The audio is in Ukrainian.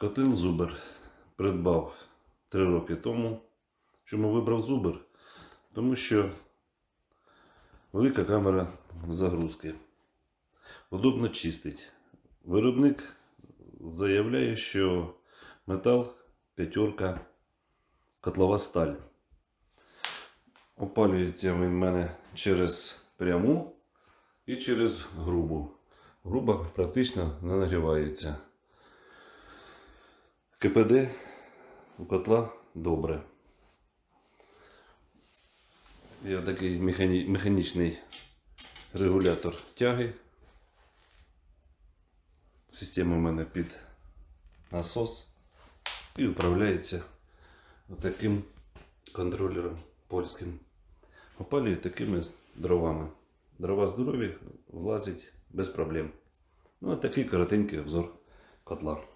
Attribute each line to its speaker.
Speaker 1: Котел Зубер придбав 3 роки тому. Чому вибрав Зубер? Тому що велика камера загрузки. Удобно чистить. Виробник заявляє, що метал п'ятерка котлова сталь. Опалюється він в мене через пряму і через грубу. Груба практично не нагрівається. КПД у котла добре. Є такий механі... механічний регулятор тяги. Система в мене під насос і управляється таким контролером польським. Опалює такими дровами. Дрова здорові, влазить без проблем. Ну, а такий коротенький обзор котла.